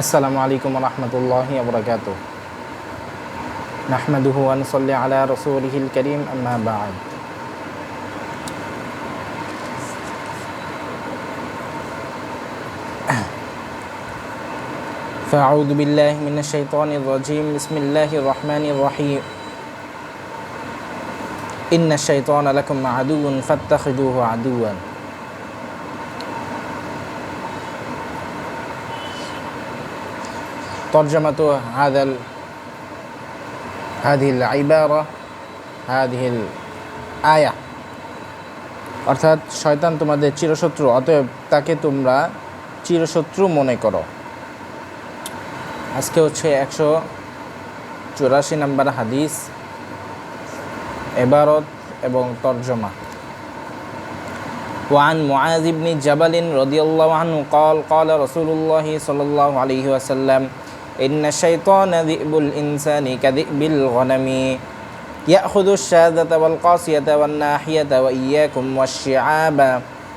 আসসালামু আলাইকুম রহমতুল্লাহি আবরকাত নাহমাদুহু আনসল্লি আলা রসুলহিল করিম আম্মা বাদ فأعوذ بالله من الشيطان الرجيم بسم الله الرحمن الرحيم إن الشيطان لكم عدو فاتخذوه عدوا ترجمة هذا ال... هذه العبارة هذه الآية অর্থাৎ শয়তান তোমাদের চিরশত্রু অতএব তাকে তোমরা চিরশত্রু মনে করো আজকে হচ্ছে একশো চুরাশি নম্বর হাদিস এবারত এবং তর্জমা وعن معاذ بن جبل رضي الله عنه قال قال رسول الله صلى الله عليه وسلم إن الشيطان ذئب الإنسان كذئب الغنم يأخذ الشاذة والقاسية والناحية وإياكم والشعاب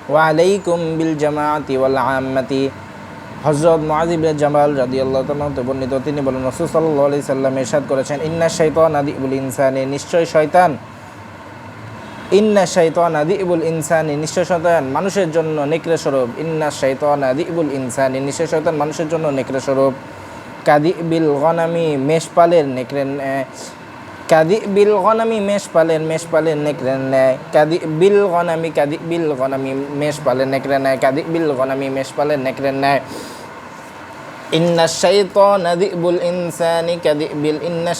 وعليكم بالجماعة والعامة হজরত মহাজিব জামাল রাদি আল্লাহ তালতে বর্ণিত তিনি বলেন রসুল সাল্লাহ আলি সাল্লাম এরশাদ করেছেন ইন্না শৈতান আদি ইবুল ইনসানে নিশ্চয় শয়তান ইন্না শৈতান আদি ইবুল ইনসানি নিশ্চয় শয়তান মানুষের জন্য নেকড়ে স্বরূপ ইন্না শৈতান আদি ইবুল ইনসানি নিশ্চয় শয়তান মানুষের জন্য নেকড়ে স্বরূপ কাদি বিল গনামি মেষপালের নেকড়ে নেয় কাদি বিল গনামি মেষপালের মেষপালের নেকড়ে নেয় কাদি বিল গনামি কাদি বিল গনামি মেষপালের নেকড়ে নেয় কাদি বিল গনামি মেষপালের নেকড়ে নেয় ইন্না নদি বুল ইনসানি কাদি বিল ইন্না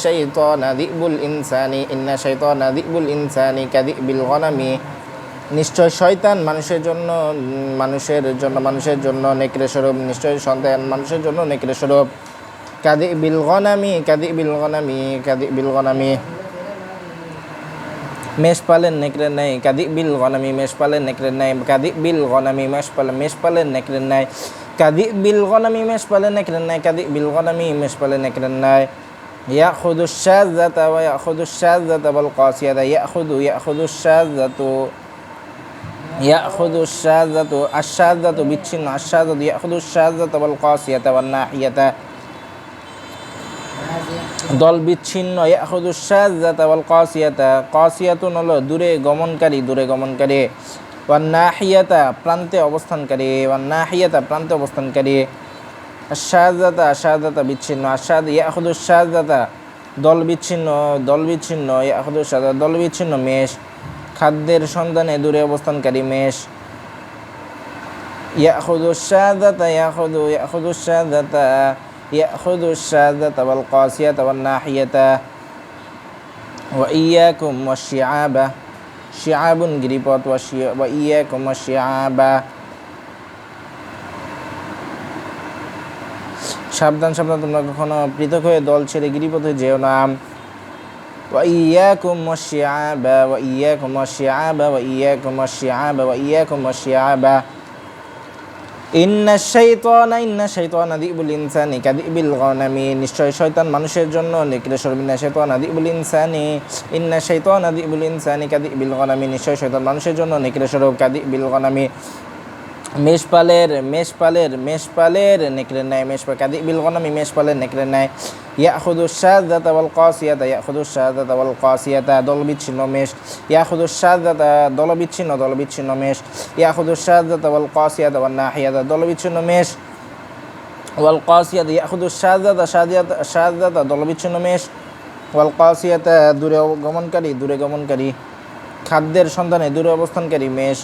নদি বুল ইনসানি, ইন্না নদি বুল ইনসানি কাদি বিল গনামি নিশ্চয় শয়তান মানুষের জন্য মানুষের জন্য মানুষের জন্য নেকড়ে স্বরূপ। নিশ্চয় সন্তান মানুষের জন্য নেকড়ে স্বরূপ। kadi bil ghanami kadi bil ghanami kadi bil ghanami. मेष पालन निकल नहीं कदी बिल गनमी मेष पालन निकल नहीं कदी बिल गनमी मेष पालन मेष पालन निकल नहीं कदी बिल गनमी मेष पालन निकल नहीं कदी बिल गनमी मेष पालन निकल नहीं या खुद शाहजत व या खुद शाहजत बलकासियत या खुद या खुद शाहजत या खुद शाहजत अशाहजत बिच्छिन्न अशाहजत या खुद शाहजत बलकासियत वन्नाहियत দল বিচ্ছিন্ন ইয়াহুদুসাজাতাল কসিয়াতা। হলো দূরে গমনকারী দূরে গমনকারী। ওয়ান্নাহিয়াতা প্রান্তে অবস্থানকারী। ওয়ান্নাহিয়াতা প্রান্তে অবস্থানকারী। শাহজাতা শাহজাতা বিচ্ছিন্ন। আশাদ ইয়াহুদুসাজাতা দল বিচ্ছিন্ন দল বিচ্ছিন্ন ইয়াহুদুসাজা দল বিচ্ছিন্ন মেষ। খাদ্যের সন্ধানে দূরে অবস্থানকারী মেষ। ইয়াহুদুসাজাতা ইয়াহুদু ইয়াহুদুসাজাতা يأخذ الشاذة يأخذ الشاذة والقاسية والناحية وإياكم والشعاب شعاب গিরিপথ والشي- وإياكم والشعاب সাবধান সাবধান তোমরা কখনো পৃথক হয়ে দল ছেড়ে গিরিপথে যেও না وإياكم والشعاب وإياكم والشعاب وإياكم والشعاب وإياكم والشعاب ইন্না শৈতান ইন্না শৈতান আদিবুল ইনসানি কাদিবিল গনামি। নিশ্চয় শয়তান মানুষের জন্য নিকরে সরবিনা শৈতান আদিবুল ইনসানি। ইন্না শৈতান আদিবুল ইনসানি কাদিবিল গনামি। নিশ্চয় শয়তান মানুষের জন্য সরব কাদিবিল গনামি। মেষপালের মেষপালের মেষপালের নেকড়ে নেয় মেষপাল কাদিবিল গনামি মেষপালের নেকড়ে নেয় ইয়াখুদু শাযাতা ওয়াল কাসিয়াতা ইয়াখুদু শাযাতা ওয়াল দল বিচ্ছিন্ন মেষ ইয়াখুদু শাযাতা দল বিচ্ছিন্ন দল বিচ্ছিন্ন মেষ ইয়াখুদু শাযাতা ওয়াল কাসিয়াতা ওয়ান নাহিয়াতা দল বিচ্ছিন্ন মেষ ওয়াল কাসিয়াতা ইয়াখুদু শাযাতা শাযাতা শাযাতা দল বিচ্ছিন্ন মেষ ওয়াল কাসিয়াতা দূরে গমনকারী দূরে গমনকারী খাদ্যের সন্ধানে দূরে অবস্থানকারী মেষ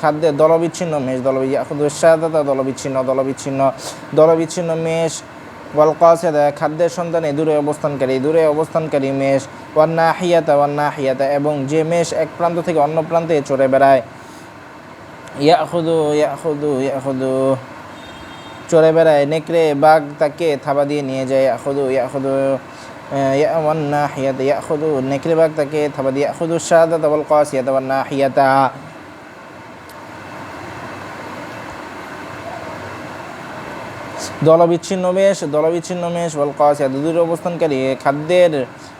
খাদ্যের দলবিচ্ছিন্ন মেষ দল ইয়াহুদুসাদাতা দলবিচ্ছিন্ন দলবিচ্ছিন্ন দলবিচ্ছিন্ন মেষ ওয়ালকাসেদা খাদ্যের সন্ধানে দূরে অবস্থানকারী দূরে অবস্থানকারী মেষ ওয়ান্না হিয়াতা ওয়ান্না হিয়াতা এবং যে মেষ এক প্রান্ত থেকে অন্য প্রান্তে চড়ে বেড়ায়। ইয়াহুদু ইয়াহুদু ইয়াহুদু চড়ে বেড়ায়, নেকড়ে, বাঘ তাকে থাবা দিয়ে নিয়ে যায় ইয়াহুদু ইয়াহুদু ওয়ান্না হিয়াতা ইয়াহুদু নেকড়ে, বাঘ তাকে থাবা দিয়ে ইয়াহুদু শাহাদাত, ওয়াল কাসিয়াতা ওয়ান্না হিয়াতা দলবিচ্ছিন্ন মেষ দলবিচ্ছিন্ন মেষ বল কাসিয়া দূরে অবস্থানকারী, খাদ্যের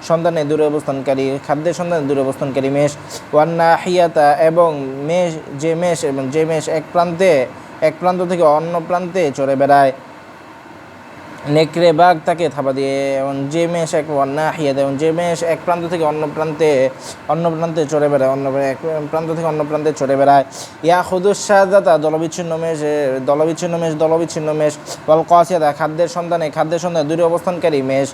সন্ধানে দূরে অবস্থানকারী, খাদ্যের সন্ধানে দূরে অবস্থানকারী মেষ। ওয়ান্না হিয়াতা এবং মেষ, যে মেষ এবং যে মেষ এক প্রান্তে, এক প্রান্ত থেকে অন্য প্রান্তে চড়ে বেড়ায়। নেকড়ে বাঘ তাকে থাবা দিয়ে এবং যে মেষ এক অন্যা হাইয়া দেয় এবং যে মেষ এক প্রান্ত থেকে অন্য প্রান্তে অন্য প্রান্তে চড়ে বেড়ায়, অন্য এক প্রান্ত থেকে অন্য প্রান্তে চড়ে বেড়ায়। ইয়া খুদুসাদাতা দলবিচ্ছিন্ন মেষ দলবিচ্ছিন্ন মেষ দলবিচ্ছিন্ন মেষ। বল কসিয়াদা খাদ্যের সন্ধানে খাদ্যের সন্ধানে দূরে অবস্থানকারী মেষ।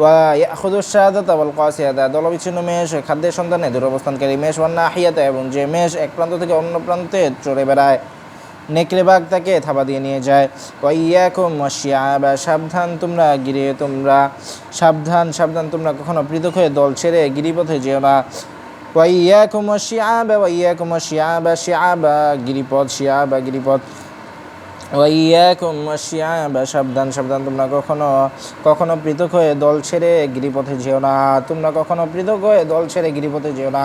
ওয়া খুদুসাদাতা বল কসিয়াদা দলবিচ্ছিন্ন মেষ, খাদ্যের সন্ধানে দূরে অবস্থানকারী মেষ। ওয়ান্না হিয়াতা এবং যে মেষ এক প্রান্ত থেকে অন্য প্রান্তে চড়ে বেড়ায়। নেকড়ে বাঘ তাকে থাবা দিয়ে নিয়ে যায়। ওয়াইয়াকুম ওয়াশিয়াবা সাবধান তোমরা গিরে তোমরা, সাবধান সাবধান তোমরা কখনো পৃথক হয়ে দল ছেড়ে গিরিপথে যেও না। ওয়াইয়াকুম ওয়াশিয়াবা ওয়াইয়াকুম ওয়াশিয়াবা শিয়াবা গিরিপথ শিয়াবা গিরিপথ। ওয়াইয়াকুম ওয়াশিয়াবা সাবধান সাবধান তোমরা কখনো কখনো পৃথক হয়ে দল ছেড়ে গিরিপথে যেও না। তোমরা কখনো পৃথক হয়ে দল ছেড়ে গিরিপথে যেও না।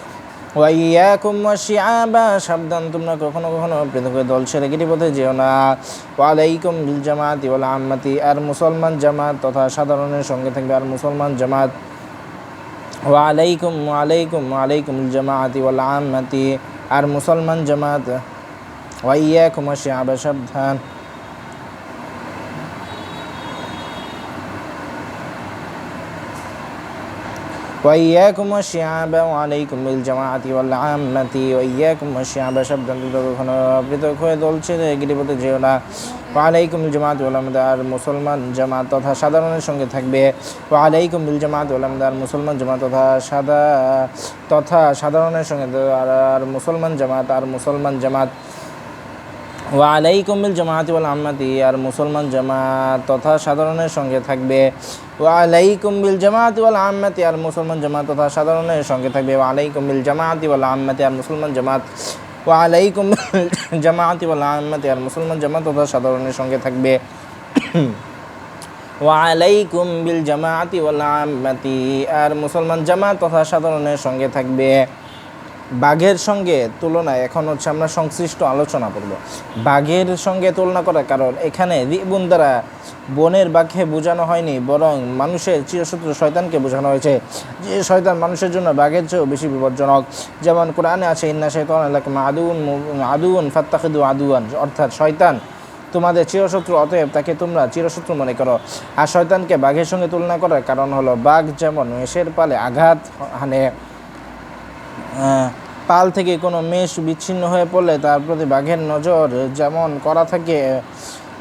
ওয়াইয়াকুম ওয়াশিয়াবা সাবধান, তোমরা কখনো কখনো পৃথক দল ছেড়ে গিরিপথে যেও না। ওয়ালাইকুম বিল জামাতি ওয়াল আম্মাতি, আর মুসলমান জামাত তথা সাধারণের সঙ্গে থাকবে আর মুসলমান জামাত। ওয়ালাইকুম ওয়ালাইকুম ওয়ালাইকুম জামাআতি ওয়াল আম্মাতি, আর মুসলমান জামাত। ওয়াইয়াকুম ওয়াশিয়াবা সাবধান। وإياكم والشعاب وعليكم بالجماعة والعامة وإياكم والشعاب সাবধান তোমরা কখনো পৃথক হয়ে দল ছেড়ে গিরিপথে যেও না ওয়ালাইকুম জামাত ওলামদার মুসলমান জামাত তথা সাধারণের সঙ্গে থাকবে ওয়ালাইকুম বিল জামাত ওলামদার মুসলমান জামাত তথা সাদা তথা সাধারণের সঙ্গে আর আর মুসলমান জামাত আর মুসলমান জামাত ওয়ালাইকুম বিল জামাতি ওয়াল আম্মাতি, আর মুসলমান জামাত তথা সাধারণের সঙ্গে থাকবে। ওয়ালাইকুম বিল জামাতি ওয়াল আম্মাতি, আর মুসলমান জামাত তথা সাধারণের সঙ্গে থাকবে। ওয়ালাইকুম বিল জামাতি ওয়াল আম্মাতি, আর মুসলমান জামাত ওয়ালাইকুম জামাতি ওয়াল আম্মাতি, আর মুসলমান জামাত তথা সাধারণের সঙ্গে থাকবে। ওয়ালাইকুম বিল জামাতি ওয়াল আম্মাতি, আর মুসলমান জামাত তথা সাধারণের সঙ্গে থাকবে। বাঘের সঙ্গে তুলনায় এখন হচ্ছে আমরা সংশ্লিষ্ট আলোচনা করব। বাঘের সঙ্গে তুলনা করার কারণ এখানে রিবুন দ্বারা বনের বাঘে বোঝানো হয়নি, বরং মানুষের চিরশত্রু শয়তানকে বোঝানো হয়েছে। যে শয়তান মানুষের জন্য বাঘের চেয়েও বেশি বিপজ্জনক। যেমন কোরআনে আছে, ইন্না শৈতান আদুন আদুন ফাত্তাখিদু আদুয়ান অর্থাৎ শয়তান তোমাদের চিরশত্রু, অতএব তাকে তোমরা চিরশত্রু মনে করো। আর শয়তানকে বাঘের সঙ্গে তুলনা করার কারণ হলো বাঘ যেমন মেষের পালে আঘাত হানে পাল থেকে কোনো মেষ বিচ্ছিন্ন হয়ে পড়লে তার প্রতি বাঘের নজর যেমন করা থাকে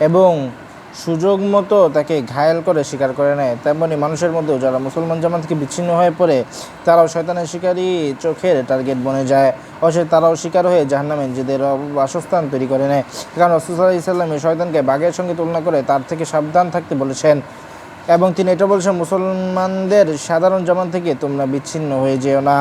এবং সুযোগ মতো তাকে ঘায়েল করে শিকার করে নেয়, তেমনি মানুষের মধ্যেও যারা মুসলমান জামাত থেকে বিচ্ছিন্ন হয়ে পড়ে, তারাও শয়তানের শিকারী চোখের টার্গেট বনে যায়। অবশ্যই তারাও শিকার হয়ে জাহান্নামে নিজেদের বাসস্থান তৈরি করে নেয়। কারণ রসুল্লাহ ইসলাম শয়তানকে বাঘের সঙ্গে তুলনা করে তার থেকে সাবধান থাকতে বলেছেন এবং তিনি এটা বলছেন, মুসলমানদের সাধারণ জামান থেকে তোমরা বিচ্ছিন্ন হয়ে যেও না।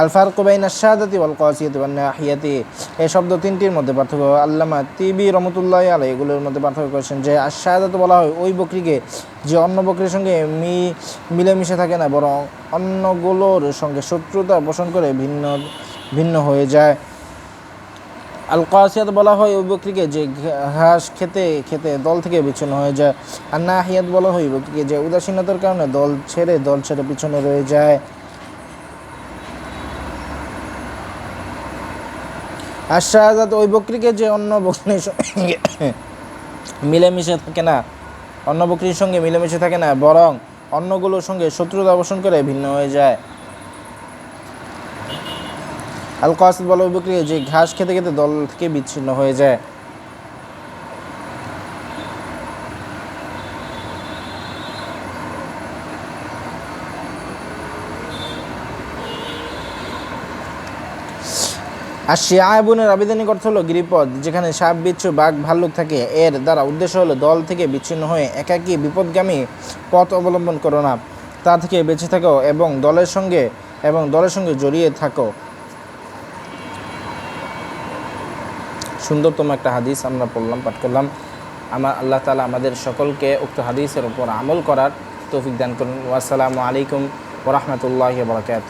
আলফার কুবাইন শাহাদাতি ওয়াল কাসিয়াতি ওয়ান নাহিয়াতি। এই শব্দ তিনটির মধ্যে পার্থক্য আল্লামা তিবি রহমতুল্লাহ আলাই এগুলোর মধ্যে পার্থক্য করেছেন যে আশাহাদাত বলা হয় ওই বকরিকে যে অন্য বকরির সঙ্গে মি, মিলেমিশে থাকে না, বরং অন্যগুলোর সঙ্গে শত্রুতা পোষণ করে ভিন্ন ভিন্ন হয়ে যায়। আল কাসিয়াত বলা হয় ওই বকরিকে যে ঘাস খেতে খেতে দল থেকে বিচ্ছিন্ন হয়ে যায়। আর নাহিয়াত বলা হয় ওই বকরিকে যে উদাসীনতার কারণে দল ছেড়ে দল ছেড়ে পিছনে রয়ে যায়। আর শাহজাদ ওই বকরিকে যে অন্য বকরির সঙ্গে মিলেমিশে থাকে না, অন্য বকরির সঙ্গে মিলেমিশে থাকে না, বরং অন্যগুলোর সঙ্গে শত্রুতা অবসান করে ভিন্ন হয়ে যায়। আল কাসিদ বলে ওই বকরি যে ঘাস খেতে খেতে দল থেকে বিচ্ছিন্ন হয়ে যায়। আর শিয়াবুনের আবেদনিক অর্থ হলো গিরিপদ যেখানে সাপ, বিচ্ছু, বাঘ, ভাল্লুক থাকে। এর দ্বারা উদ্দেশ্য হলো দল থেকে বিচ্ছিন্ন হয়ে একাকী বিপদগামী পথ অবলম্বন করো না। তা থেকে বেঁচে থাকো এবং দলের সঙ্গে, এবং দলের সঙ্গে জড়িয়ে থাকো। সুন্দরতম একটা হাদিস আমরা পড়লাম, পাঠ করলাম। আমার আল্লাহ তালা আমাদের সকলকে উক্ত হাদিসের উপর আমল করার তৌফিক দান করুন। ওয়াসসালামু আলাইকুম ওরহমতুল্লাহ বরকাত